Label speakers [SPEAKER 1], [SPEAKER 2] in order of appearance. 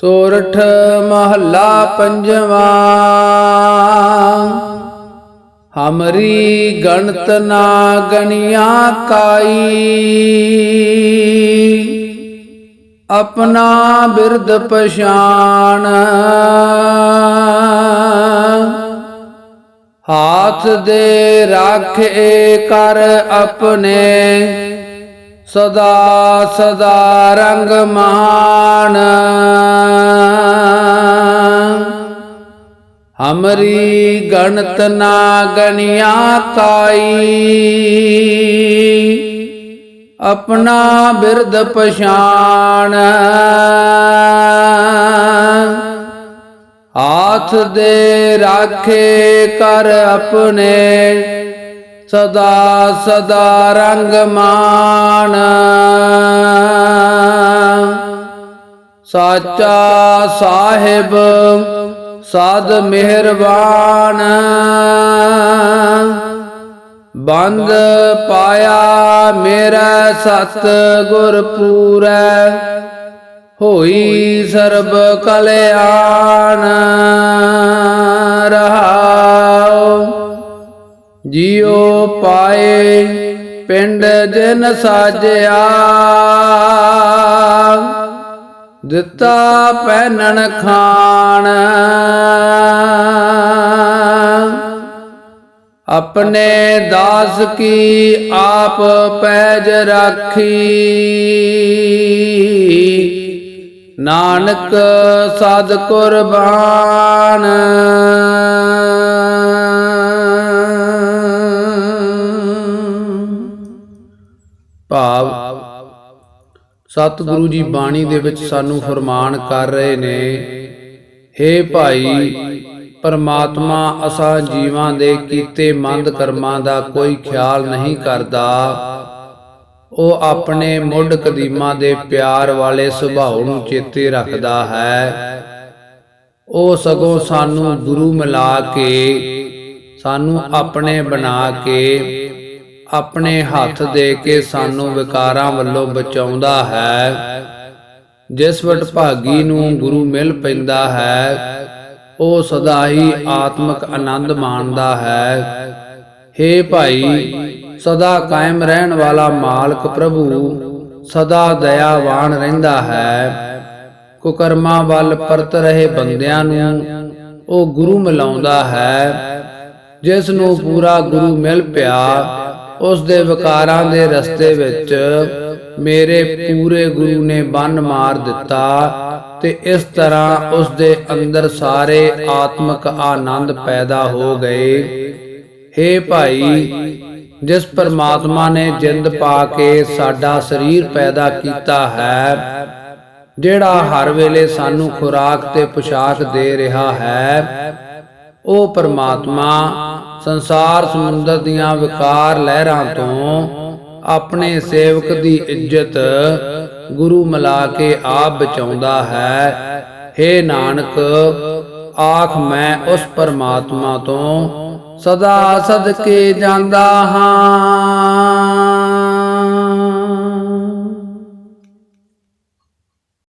[SPEAKER 1] ਸੋਰਠ ਮਹੱਲਾ ਪੰਜਵਾਂ। ਹਮਰੀ ਗਣਤ ਨਾ ਗਣਿਆ ਕਾਈ। ਆਪਣਾ ਬਿਰਦ ਪਛਾਣ। ਹਾਥ ਦੇ ਰਾਖੇ ਕਰ ਆਪਣੇ। ਸਦਾ ਸਦਾ ਰੰਗ ਮਾਨ ਹਮਰੀ ਗਣਤ ਨਾ ਗਣਿਆ ਕਾਈ। ਆਪਣਾ ਬਿਰਧ ਪਛਾਣ। ਹਾਥ ਦੇ ਰਾਖੇ ਕਰ ਆਪਣੇ। ਸਦਾ ਸਦਾ ਰੰਗ ਮਾਣ। ਸਾਚਾ ਸਾਹਿਬ ਸਾਧ ਮਿਹਰਬਾਨ। ਬੰਦ ਪਾਇਆ ਮੇਰਾ ਸਤ ਗੁਰ ਪੂਰੈ ਹੋਈ ਸਰਬ ਕਲਿਆਣ। ਰਹਾਉ ਜਿਉ ਪਾਏ ਪਿੰਡ ਜਨ ਸਾਜਿਆ। ਦਿੱਤਾ ਪਹਿਨਣ ਖਾਣ। ਆਪਣੇ ਦਾਸ ਕੀ ਆਪ ਪੈਜ ਰਾਖੀ? ਨਾਨਕ ਸਦ ਕੁਰਬਾਨ। ਭਾਵ, ਸਤਿਗੁਰੂ ਜੀ ਬਾਣੀ ਦੇ ਵਿੱਚ ਸਾਨੂੰ ਫਰਮਾਨ ਕਰ ਰਹੇ ਨੇ हे ਭਾਈ ਪਰਮਾਤਮਾ ਅਸਾਂ ਜੀਵਾਂ ਦੇ ਕੀਤੇ ਮੰਦ ਕਰਮਾਂ ਦਾ ਕੋਈ ਖਿਆਲ ਨਹੀਂ ਕਰਦਾ। ਉਹ ਆਪਣੇ ਮੁੱਢ ਕਦੀਮਾਂ ਦੇ ਪਿਆਰ ਵਾਲੇ ਸੁਭਾਅ ਨੂੰ ਚੇਤੇ ਰੱਖਦਾ ਹੈ। ਉਹ ਸਗੋਂ ਸਾਨੂੰ ਗੁਰੂ ਮਿਲਾ ਕੇ, ਸਾਨੂੰ ਆਪਣੇ ਬਣਾ ਕੇ, ਆਪਣੇ ਹੱਥ ਦੇ ਕੇ ਸਾਨੂੰ ਵਿਕਾਰਾਂ ਵੱਲੋਂ ਬਚਾਉਂਦਾ ਹੈ। ਜਿਸ ਵਟ ਭਾਗੀ ਨੂੰ ਗੁਰੂ ਮਿਲ ਪੈਂਦਾ ਹੈ ਉਹ ਸਦਾ ਹੀ ਆਤਮਿਕ ਆਨੰਦ ਮਾਣਦਾ ਹੈ। हे ਭਾਈ, ਸਦਾ ਕਾਇਮ ਰਹਿਣ ਵਾਲਾ ਮਾਲਕ ਪ੍ਰਭੂ, ਸਦਾ ਦਇਆਵਾਨ ਰਹਿੰਦਾ ਹੈ। ਕੁਕਰਮਾਂ ਵੱਲ ਪਰਤ ਰਹੇ ਬੰਦਿਆਂ ਨੂੰ ਉਹ ਗੁਰੂ ਮਿਲਾਉਂਦਾ ਹੈ। ਜਿਸ ਨੂੰ ਪੂਰਾ ਗੁਰੂ ਮਿਲ ਪਿਆ, ਉਸ ਦੇ ਵਿਕਾਰਾਂ ਦੇ ਰਸਤੇ ਵਿੱਚ ਮੇਰੇ ਪੂਰੇ ਗੁਰੂ ਨੇ ਬੰਨ ਮਾਰ ਦਿੱਤਾ। ਤੇ ਇਸ ਤਰ੍ਹਾਂ ਉਸ ਦੇ ਅੰਦਰ ਸਾਰੇ ਆਤਮਿਕ ਆਨੰਦ ਪੈਦਾ ਹੋ ਗਏ। हे ਭਾਈ, ਜਿਸ ਪਰਮਾਤਮਾ ਨੇ ਜਿੰਦ ਪਾ ਕੇ ਸਾਡਾ ਸਰੀਰ ਪੈਦਾ ਕੀਤਾ ਹੈ, ਜਿਹੜਾ ਹਰ ਵੇਲੇ ਸਾਨੂੰ ਖੁਰਾਕ ਤੇ ਪੁਸ਼ਾਕ ਦੇ ਰਿਹਾ ਹੈ, ਉਹ ਪਰਮਾਤਮਾ ਸੰਸਾਰ ਸਮੁੰਦਰ ਦੀਆਂ ਵਿਕਾਰ ਲਹਿਰਾਂ ਤੋਂ ਆਪਣੇ ਸੇਵਕ ਦੀ ਇੱਜ਼ਤ ਗੁਰੂ ਮਿਲਾ ਕੇ ਆਪ ਬਚਾਉਂਦਾ ਹੈ। हे ਨਾਨਕ, ਆਖ ਮੈਂ ਉਸ ਪਰਮਾਤਮਾ ਤੋਂ ਸਦਾ ਸਦਕੇ ਜਾਂਦਾ ਹਾਂ।